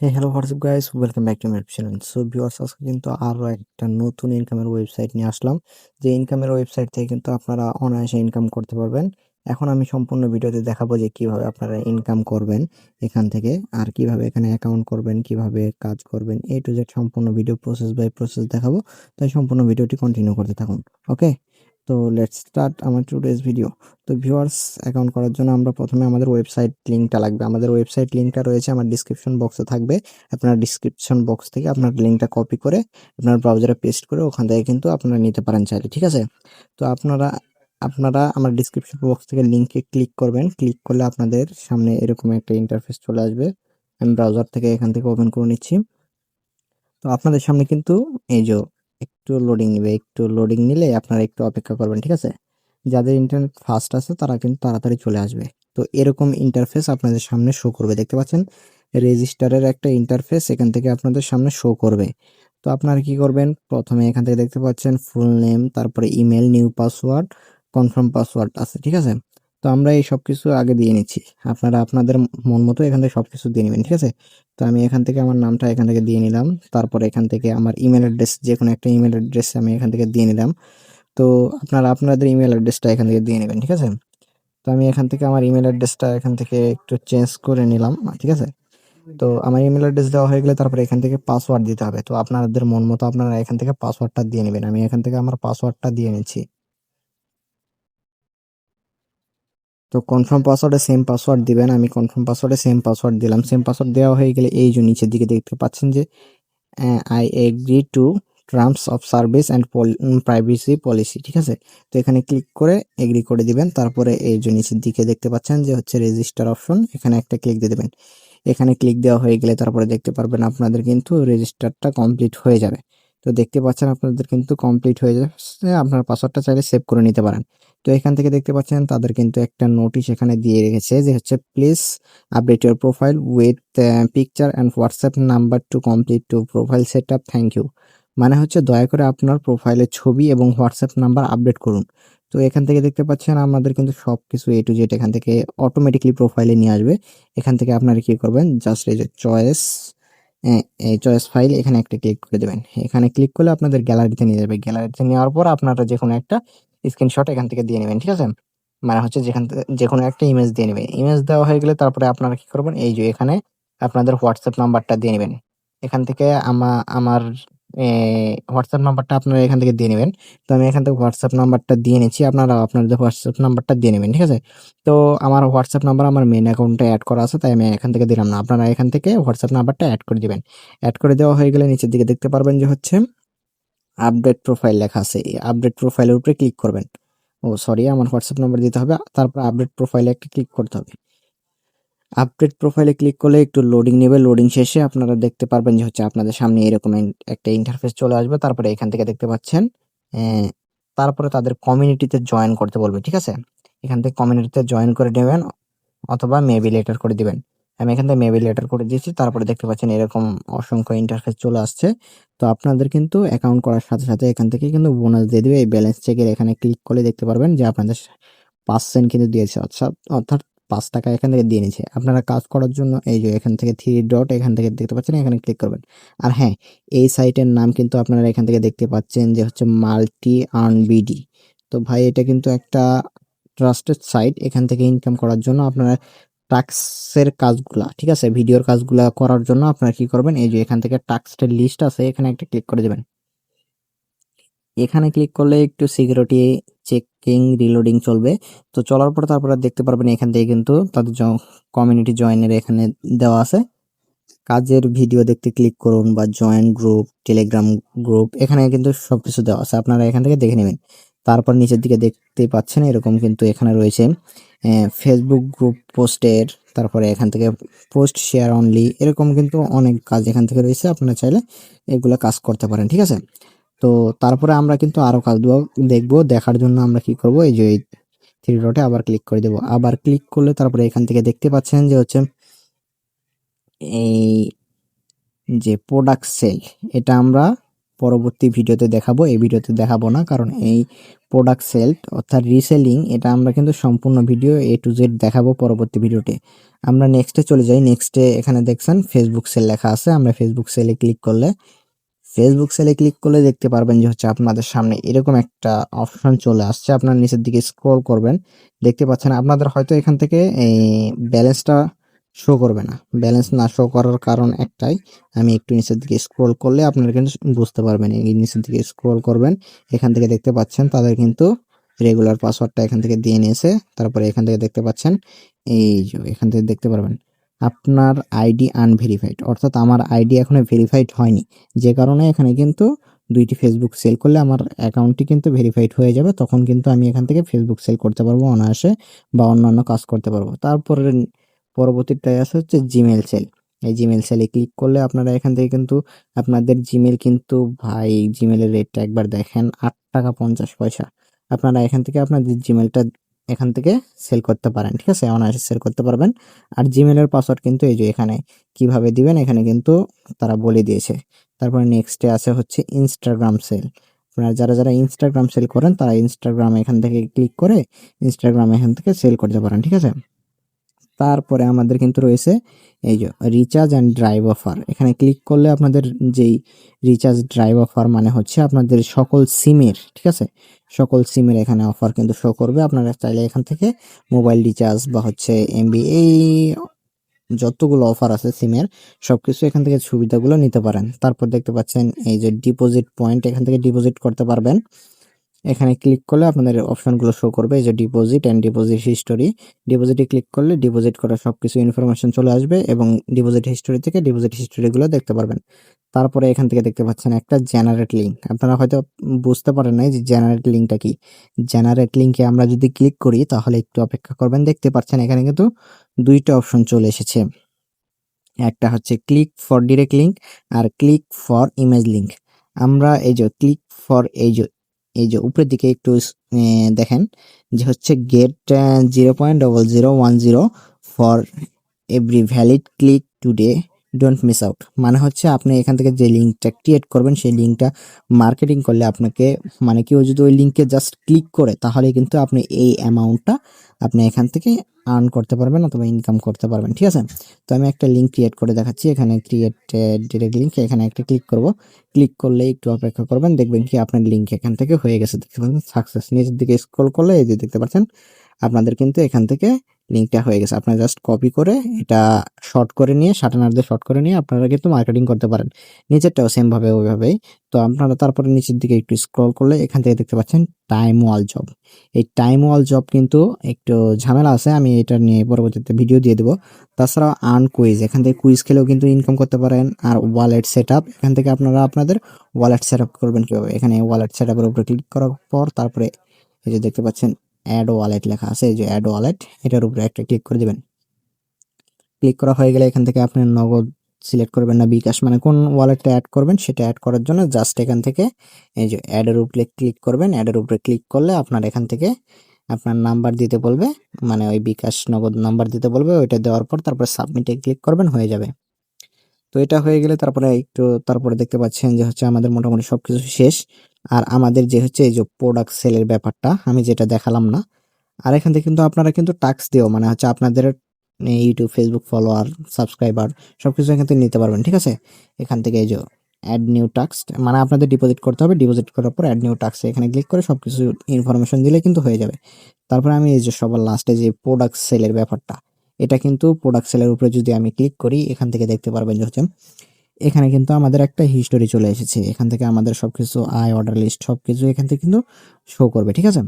Hey hello WhatsApp guys welcome back to my channel so viewers আজকে কিন্তু আরও একটা নতুন ইনকামের ওয়েবসাইট নিয়ে আসলাম। যে ইনকামের ওয়েবসাইট থেকে কিন্তু আপনারা অনায়াসে ইনকাম করতে পারবেন। এখন আমি সম্পূর্ণ ভিডিওতে দেখাবো যে কীভাবে আপনারা ইনকাম করবেন এখান থেকে, আর কীভাবে এখানে অ্যাকাউন্ট করবেন, কীভাবে কাজ করবেন এ টু জেড সম্পূর্ণ ভিডিও প্রসেস বাই প্রসেস দেখাবো। তাই সম্পূর্ণ ভিডিওটি কন্টিনিউ করতে থাকুন। ওকে তো লেটস স্টার্ট আমার টুডেজ ভিডিও তো ভিউয়ার্স অ্যাকাউন্ট করার জন্য আমরা প্রথমে আমাদের ওয়েবসাইট লিঙ্কটা লাগবে। আমাদের ওয়েবসাইট লিঙ্কটা রয়েছে, আমার ডিসক্রিপশন বক্সে থাকবে। আপনার ডিসক্রিপশন বক্স থেকে আপনার লিঙ্কটা কপি করে আপনার ব্রাউজারে পেস্ট করে ওখান থেকে কিন্তু আপনারা নিতে পারেন চাইলে, ঠিক আছে? তো আপনারা আপনারা আমার ডিসক্রিপশন বক্স থেকে লিঙ্কে ক্লিক করবেন। ক্লিক করলে আপনাদের সামনে এরকম একটা ইন্টারফেস চলে আসবে। আমি ব্রাউজার থেকে এখান থেকে ওপেন করে নিচ্ছি। তো আপনাদের সামনে কিন্তু এই যে একটু লোডিং নেবে, একটু লোডিং নিলে আপনারা একটু অপেক্ষা করবেন, ঠিক আছে? যাদের ইন্টারনেট ফাস্ট আছে, তারা কিন্তু তাড়াতাড়ি চলে আসবে। তো এরকম ইন্টারফেস আপনাদের সামনে শো করবে, দেখতে পাচ্ছেন? রেজিস্টারের একটা ইন্টারফেস এখান থেকে আপনাদের সামনে শো করবে। তো আপনারা কি করবেন? প্রথমে এখান থেকে দেখতে পাচ্ছেন ফুল নেম তারপরে email new password confirm password আছে, ঠিক আছে? তো আমরা এই সব কিছু আগে দিয়ে নিচ্ছি আপনারা আপনাদের মন মতো এখান থেকে সব কিছু দিয়ে নেবেন ঠিক আছে তো আমি এখান থেকে আমার নামটা এখান থেকে দিয়ে নিলাম তারপরে এখান থেকে আমার ইমেল অ্যাড্রেস যে কোনো একটা ইমেল অ্যাড্রেস আমি এখান থেকে দিয়ে নিলাম তো আপনারা আপনাদের ইমেল অ্যাড্রেসটা এখান থেকে দিয়ে নেবেন ঠিক আছে তো আমি এখান থেকে আমার ইমেল অ্যাড্রেসটা এখান থেকে একটু চেঞ্জ করে নিলাম ঠিক আছে তো আমার ইমেল অ্যাড্রেস দেওয়া হয়ে গেলে তারপরে এখান থেকে পাসওয়ার্ড দিতে হবে তো আপনাদের মন মতো আপনারা এখান থেকে পাসওয়ার্ডটা দিয়ে নেবেন আমি এখান থেকে আমার পাসওয়ার্ডটা দিয়ে নিচ্ছি তো কনফার্ম পাসওয়ার্ডে সেম পাসওয়ার্ড দিবেন, আমি কনফার্ম পাসওয়ার্ডে সেম পাসওয়ার্ড দিলাম। সেম পাসওয়ার্ড দেওয়া হয়ে গেলে এই যে নিচের দিকে দেখতে পাচ্ছেন যে I agree to terms of service and privacy policy ঠিক আছে? তো এখানে ক্লিক করে এগ্রি করে দিবেন। তারপরে এই যে নিচের দিকে দেখতে পাচ্ছেন যে হচ্ছে রেজিস্টার অপশন এখানে একটা ক্লিক দিয়ে দেবেন। এখানে ক্লিক দেওয়া হয়ে গেলে তারপরে দেখতে পারবেন আপনাদের কিন্তু রেজিস্টারটা কমপ্লিট হয়ে যাবে। তো দেখতে পাচ্ছেন আপনাদের কিন্তু কমপ্লিট হয়ে যাচ্ছে আপনার পাসওয়ার্ডটা চাইলে সেভ করে নিতে পারেন। তো এখান থেকে দেখতে পাচ্ছেন তাদের কিন্তু একটা নোটিশ এখানে দিয়ে রেখেছে যে হচ্ছে please update your profile with picture and WhatsApp number to complete to profile set up thank you মানে হচ্ছে দয়া করে আপনার প্রোফাইলের ছবি এবং হোয়াটসঅ্যাপ নাম্বার আপডেট করুন। তো এখান থেকে দেখতে পাচ্ছেন আমাদের কিন্তু সব কিছু এ টু জেড এখান থেকে অটোমেটিকলি প্রোফাইলে নিয়ে আসবে। এখান থেকে আপনারা কি করবেন? জাস্ট এই যে চয়েস এই চয়েস ফাইল এখানে একটা ক্লিক করে দেবেন। এখানে ক্লিক করলে আপনাদের গ্যালারিতে নিয়ে যাবে। গ্যালারিতে নেওয়ার পর আপনারা যে কোনো একটা স্ক্রিনশট এখান থেকে দিয়ে নেবেন, ঠিক আছে? মানে হচ্ছে যেখান থেকে যে কোনো একটা ইমেজ দিয়ে নেবেন। ইমেজ দেওয়া হয়ে গেলে তারপরে আপনারা কি করবেন? এই যে এখানে আপনাদের হোয়াটসঅ্যাপ নাম্বারটা দিয়ে নেবেন। এখান থেকে আমা, আমার হোয়াটসঅ্যাপ নাম্বারটা আপনারা এখান থেকে দিয়ে নেবেন। তো আমি এখান থেকে হোয়াটসঅ্যাপ নাম্বারটা দিয়ে নিচ্ছি। আপনারা আপনাদের হোয়াটসঅ্যাপ নাম্বারটা দিয়ে নেবেন, ঠিক আছে? তো আমার হোয়াটসঅ্যাপ নাম্বার আমার মেন অ্যাকাউন্টে অ্যাড করা আছে, তাই আমি এখান থেকে দিলাম না। আপনারা এখান থেকে হোয়াটসঅ্যাপ নাম্বারটা অ্যাড করে দিবেন। অ্যাড করে দেওয়া হয়ে গেলে নিচের দিকে দেখতে পারবেন যে হচ্ছে আপডেট প্রোফাইল লেখা আছে। এই আপডেট প্রোফাইলের উপরে ক্লিক করবেন। ও সরি আমার হোয়াটসঅ্যাপ নাম্বার দিতে হবে। তারপর আপডেট প্রোফাইলে একটা ক্লিক করতে হবে। আপডেট প্রোফাইলে ক্লিক করলে একটু লোডিং নেবে। লোডিং শেষে আপনারা দেখতে পারবেন যে হচ্ছে আপনাদের সামনে এরকম একটা ইন্টারফেস চলে আসবে। তারপরে এখান থেকে দেখতে পাচ্ছেন তারপরে তাদের কমিউনিটিতে জয়েন করতে বলবে, ঠিক আছে? এখান থেকে কমিউনিটিতে জয়েন করে নেবেন অথবা মেবি লেটার করে দিবেন। আমি এখান থেকে মেবি লেটার করে দিয়েছি, তারপরে দেখতে পাচ্ছেন এরকম অসংখ্য ইন্টারফেস চলে আসছে। তো আপনাদের কিন্তু অ্যাকাউন্ট করার সাথে সাথে এখান থেকে কিন্তু বোনাস দিয়ে দেবে। এই ব্যালেন্স চেকের এখানে ক্লিক করলে দেখতে পারবেন যে আপনাদের পার্সেন্ট কিন্তু দিয়েছে। অর্থাৎ অর্থাৎ পাঁচ টাকা এখান থেকে দিয়ে নিচ্ছে। আপনারা কাজ করার জন্য এই যে এখান থেকে থ্রি ডট এখান থেকে দেখতে পাচ্ছেন, এখানে ক্লিক করবেন। আর হ্যাঁ এই সাইটের নাম কিন্তু আপনারা এখান থেকে দেখতে পাচ্ছেন যে হচ্ছে মাল্টি আর্ন বিডি তো ভাই, এটা কিন্তু একটা ট্রাস্টেড সাইট এখান থেকে ইনকাম করার জন্য আপনারা টাক্সের কাজগুলা, ঠিক আছে? ভিডিওর কাজগুলা করার জন্য আপনারা কি করবেন? এই যে এখান থেকে টাক্সের লিস্ট আছে, এখানে একটা ক্লিক করে দেবেন। এখানে ক্লিক করলে একটু সিকিউরিটি চেকিং রিলোডিং চলবে। তো চলার পর তারপরে দেখতে পারবেন এখান থেকে কিন্তু তাদের কমিউনিটি জয়েনের এখানে দেওয়া আছে। কাজের ভিডিও দেখতে ক্লিক করুন বা জয়েন গ্রুপ টেলিগ্রাম গ্রুপ এখানে কিন্তু সব কিছু দেওয়া আছে। আপনারা এখান থেকে দেখে নেবেন। তারপর নিচের দিকে দেখতে পাচ্ছেন এরকম কিন্তু এখানে রয়েছে ফেসবুক গ্রুপ পোস্টের তারপরে এখান থেকে পোস্ট শেয়ার অনলি এরকম কিন্তু অনেক কাজ এখান থেকে রয়েছে। আপনারা চাইলে এগুলো কাজ করতে পারেন, ঠিক আছে? তো তারপরে আমরা কিন্তু আরও কাজ দেখব, দেখার জন্য আমরা কি করব, এই যে এই থ্রি ডটে আবার ক্লিক করে দেব। আবার ক্লিক করলে তারপরে এখান থেকে দেখতে পাচ্ছেন যে হচ্ছে এই যে প্রোডাক্ট সেল এটা আমরা পরবর্তী ভিডিওতে দেখাবো, এই ভিডিওতে দেখাবো না, কারণ এই প্রোডাক্ট সেল অর্থাৎ রিসেলিং এটা আমরা কিন্তু সম্পূর্ণ ভিডিও এ টু জেড দেখাবো পরবর্তী ভিডিওতে। আমরা নেক্সটে চলে যাই নেক্সটে এখানে দেখছেন ফেসবুক সেল লেখা আছে, আমরা ফেসবুক সেলে ক্লিক করলে ফেসবুক সেলে ক্লিক করলে দেখতে পারবেন যে হচ্ছে আপনাদের সামনে এরকম একটা অপশন চলে আসছে। আপনার নিচের দিকে স্ক্রল করবেন, দেখতে পাচ্ছেন আপনাদের হয়তো এখান থেকে এই ব্যালেন্সটা শো করবে না। ব্যালেন্স না শো করার কারণ একটাই, আমি একটু নিচের দিকে স্ক্রল করলে আপনারা কিন্তু বুঝতে পারবেন। এই নিচের দিকে স্ক্রল করবেন, এখান থেকে দেখতে পাচ্ছেন তাদের কিন্তু রেগুলার পাসওয়ার্ডটা এখান থেকে দিয়ে নিয়েছে। তারপরে এখান থেকে দেখতে পাচ্ছেন, এই যে এখান থেকে দেখতে পারবেন। আপনার আইডি আনভেরিফাইড অর্থাৎ আমার আইডি এখনও ভেরিফাইড হয়নি। যে কারণে এখানে কিন্তু দুইটি ফেসবুক সেল করলে আমার অ্যাকাউন্টটি কিন্তু ভেরিফাইড হয়ে যাবে, তখন কিন্তু আমি এখান থেকে ফেসবুক সেল করতে পারব, অনায়াসে বা অন্যান্য কাজ করতে পারব। তারপরে পরবর্তীটায় আছে হচ্ছে জিমেল সেল এই জিমেল সেলে ক্লিক করলে আপনারা এখান থেকে কিন্তু আপনাদের জিমেল কিন্তু ভাই জিমেলের রেটটা একবার দেখেন, আট টাকা পঞ্চাশ পয়সা। আপনারা এখান থেকে আপনাদের জিমেলটা এখান থেকে সেল করতে পারেন, ঠিক আছে? অনায়াসে সেল করতে পারবেন। আর জিমেলের পাসওয়ার্ড কিন্তু এই যে এখানে কীভাবে দিবেন, এখানে কিন্তু তারা বলে দিয়েছে। তারপরে নেক্সটে আছে হচ্ছে ইনস্টাগ্রাম সেল আপনারা যারা যারা ইনস্টাগ্রাম সেল করেন, তারা ইনস্টাগ্রাম এখান থেকে ক্লিক করে ইনস্টাগ্রাম এখান থেকে সেল করতে পারেন, ঠিক আছে? তারপরে আমাদের কিন্তু রয়েছে এই যে রিচার্জ অ্যান্ড ড্রাইভ অফার এখানে ক্লিক করলে আপনাদের যেই রিচার্জ ড্রাইভ অফার মানে হচ্ছে আপনাদের সকল সিমের ঠিক আছে? সকল সিমের এখানে অফার কিন্তু শো করবে। আপনারা চাইলে এখান থেকে মোবাইল রিচার্জ বা হচ্ছে এমবি এই যতগুলো অফার আছে সিমের সব কিছু এখান থেকে সুবিধাগুলো নিতে পারেন। তারপর দেখতে পাচ্ছেন এই যে ডিপোজিট পয়েন্ট এখান থেকে ডিপোজিট করতে পারবেন। এখানে ক্লিক করলে আপনাদের অপশনগুলো শো করবে, এই যে ডিপোজিট অ্যান্ড ডিপোজিট হিস্টোরি ডিপোজিটে ক্লিক করলে ডিপোজিট করা সব কিছু ইনফরমেশন চলে আসবে এবং ডিপোজিট হিস্টোরি থেকে ডিপোজিট হিস্টোরিগুলো দেখতে পারবেন। তারপরে এখান থেকে দেখতে পাচ্ছেন একটা জেনারেট লিঙ্ক আপনারা হয়তো বুঝতে পারেন নাই যে জেনারেট লিঙ্কটা কি। জেনারেট লিঙ্কে আমরা যদি ক্লিক করি, তাহলে একটু অপেক্ষা করবেন, দেখতে পাচ্ছেন এখানে কিন্তু দুইটা অপশন চলে এসেছে। একটা হচ্ছে ক্লিক ফর ডিরেক্ট লিঙ্ক আর ক্লিক ফর ইমেজ লিঙ্ক আমরা এই যে ক্লিক ফর এই যে এই যে উপরের দিকে একটু দেখেন যে হচ্ছে get zero point double zero one zero for every valid click today don't miss out মানে হচ্ছে আপনি এখান থেকে যে লিঙ্কটা ক্রিয়েট করবেন, সেই লিঙ্কটা মার্কেটিং করলে আপনাকে মানে কেউ যদি ওই লিঙ্কে জাস্ট ক্লিক করে, তাহলে কিন্তু আপনি এই অ্যামাউন্টটা আপনি এখান থেকে আর্ন করতে পারবেন অথবা ইনকাম করতে পারবেন, ঠিক আছে? তো আমি একটা লিঙ্ক ক্রিয়েট করে দেখাচ্ছি, এখানে ক্রিয়েট ডিরেক্ট লিঙ্ক এখানে একটা ক্লিক করব। ক্লিক করলে একটু অপেক্ষা করবেন, দেখবেন কি আপনার লিঙ্ক এখান থেকে হয়ে গেছে, দেখতে পাচ্ছেন? সাকসেস নিচের দিকে স্ক্রল করলে এই যে দেখতে পাচ্ছেন, আপনাদের কিন্তু এখান থেকে লিঙ্কটা হয়ে গেছে। আপনারা জাস্ট কপি করে এটা শর্ট করে নিয়ে শাটানার দিয়ে শর্ট করে নিয়ে আপনারা কিন্তু মার্কেটিং করতে পারেন। নিচেরটাও সেমভাবে ওইভাবেই। তো আপনারা তারপরে নিচের দিকে একটু স্ক্রল করলে এখান থেকে দেখতে পাচ্ছেন টাইম ওয়াল জব এই টাইম ওয়াল জব কিন্তু একটু ঝামেলা আছে, আমি এটা নিয়ে পরবর্তীতে ভিডিও দিয়ে দেবো। তাছাড়াও আর্ন কুইজ এখান থেকে কুইজ খেলেও কিন্তু ইনকাম করতে পারেন। আর ওয়ালেট সেট এখান থেকে আপনারা আপনাদের ওয়ালেট সেট করবেন কীভাবে? এখানে ওয়ালেট সেট উপরে ক্লিক করার পর তারপরে এই যে দেখতে পাচ্ছেন অ্যাড ওয়ালেট লেখা আছে, এই যে অ্যাড ওয়ালেট এটার উপরে একটা ক্লিক করে দেবেন। ক্লিক করা হয়ে গেলে এখান থেকে আপনি নগদ সিলেক্ট করবেন না, বিকাশ মানে কোন ওয়ালেটটা অ্যাড করবেন সেটা অ্যাড করার জন্য জাস্ট এখান থেকে এই যে অ্যাডের উপরে ক্লিক করবেন অ্যাডের উপরে ক্লিক করলে আপনার এখান থেকে আপনার নাম্বার দিতে বলবে মানে ওই বিকাশ নগদ নাম্বার দিতে বলবে, ওইটা দেওয়ার পর তারপরে সাবমিটে ক্লিক করবেন, হয়ে যাবে। তো এটা হয়ে গেলে তারপরে একটু তারপরে দেখতে পাচ্ছেন যে হচ্ছে আমাদের মোটামুটি সব কিছু শেষ। আর আমাদের যে হচ্ছে এই যে প্রোডাক্ট সেলের ব্যাপারটা, আমি যেটা দেখালাম না। আর এখান থেকে কিন্তু আপনারা কিন্তু টাক্স দিও মানে হচ্ছে আপনাদের ইউটিউব ফেসবুক ফলোয়ার সাবস্ক্রাইবার সব কিছু এখান থেকে নিতে পারবেন, ঠিক আছে? এখান থেকে এই যে অ্যাড নিউ টাক্স মানে আপনাদের ডিপোজিট করতে হবে ডিপোজিট করার পর অ্যাড নিউ টাক্সে এখানে ক্লিক করে সব কিছু ইনফরমেশন দিলে কিন্তু হয়ে যাবে। তারপরে আমি এই যে সবার লাস্টে যে প্রোডাক্ট সেলের ব্যাপারটা এটা কিন্তু প্রোডাক্ট সেলের উপরে যদি আমি ক্লিক করি, এখান থেকে দেখতে পারবেন যে হচ্ছে এখানে কিন্তু আমাদের একটা হিস্টোরি চলে এসেছে। এখান থেকে আমাদের সব কিছু আয় অর্ডার লিস্ট সব কিছু এখান থেকে কিন্তু শো করবে, ঠিক আছে?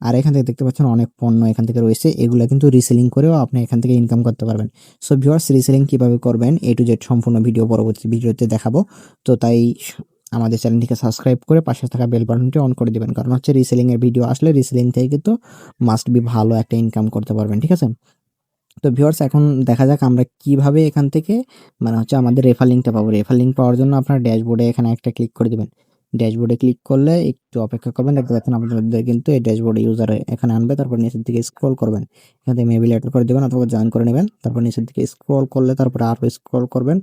আর এখান থেকে দেখতে পাচ্ছেন অনেক পণ্য এখান থেকে রয়েছে। এগুলো কিন্তু রিসেলিং করেও আপনি এখান থেকে ইনকাম করতে পারবেন। সো ভিউয়ার্স রিসেলিং কীভাবে করবেন এ টু জেড সম্পূর্ণ ভিডিও পরবর্তী ভিডিওতে দেখাবো। তো তাই আমাদের চ্যানেলটিকে সাবস্ক্রাইব করে পাশে থাকা বেল বাটনটি অন করে দিবেন। কারণ হচ্ছে রিসেলিংয়ের ভিডিও আসলে রিসেলিং থেকে কিন্তু মাস্ট বি ভালো একটা ইনকাম করতে পারবেন, ঠিক আছে? তো ভিউয়ার্স এখন দেখা যাক আমরা কীভাবে এখান থেকে মানে হচ্ছে আমাদের রেফার লিঙ্কটা পাবো। রেফার লিঙ্ক পাওয়ার জন্য আপনার ড্যাশবোর্ডে এখানে একটা ক্লিক করে দেবেন। ড্যাশবোর্ডে ক্লিক করলে একটু অপেক্ষা করবেন, দেখতে পাচ্ছেন আপনাদের কিন্তু এই ড্যাশবোর্ডে ইউজার এখানে আনবে, তারপর নিচের দিকে স্ক্রল করবেন। এখান থেকে মেবি লেটার করে দেবেন অথবা জয়েন করে নেবেন, তারপর নিচের দিকে স্ক্রল করলে তারপরে আরও স্ক্রল করবেন।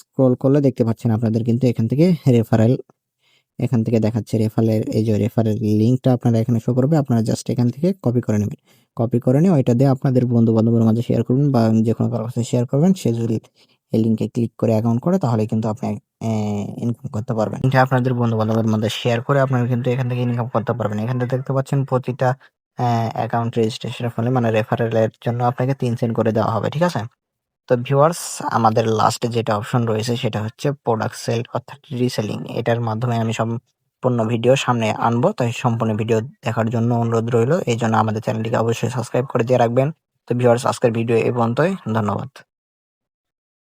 স্ক্রল করলে দেখতে পাচ্ছেন আপনাদের কিন্তু এখান থেকে রেফারেল এখান থেকে দেখাচ্ছে রেফারের এই যে রেফারের লিঙ্কটা আপনারা এখানে শো করবে, আপনারা জাস্ট এখান থেকে কপি করে নেবেন। কপি করে নিয়ে ওইটা দিয়ে আপনাদের বন্ধু বান্ধবের মাঝে শেয়ার করবেন বা যে কোনো কারোর কাছে শেয়ার করবেন। সে যদি এই লিঙ্কে ক্লিক করে অ্যাকাউন্ট করে, তাহলে কিন্তু আপনি ইনকাম করতে পারবেন। এটা আপনাদের বন্ধু বান্ধবের মধ্যে শেয়ার করে আপনারা কিন্তু এখান থেকে ইনকাম করতে পারবেন। এখান থেকে দেখতে পাচ্ছেন প্রতিটা অ্যাকাউন্ট রেজিস্ট্রেশনের ফলে মানে রেফারেলের জন্য আপনাকে তিন সেন্ট করে দেওয়া হবে, ঠিক আছে? তো ভিউয়ার্স আমাদের লাস্টে যেটা অপশন রয়েছে সেটা হচ্ছে প্রোডাক্ট সেল অর্থাৎ রিসেলিং এটার মাধ্যমে আমি সম্পূর্ণ ভিডিও সামনে আনব, তাই সম্পূর্ণ ভিডিও দেখার জন্য অনুরোধ রইল। এই জন্য আমাদের চ্যানেলটিকে অবশ্যই সাবস্ক্রাইব করে দিয়ে রাখবেন। তো ভিউয়ার্স আজকের ভিডিও এই পর্যন্তই। ধন্যবাদ।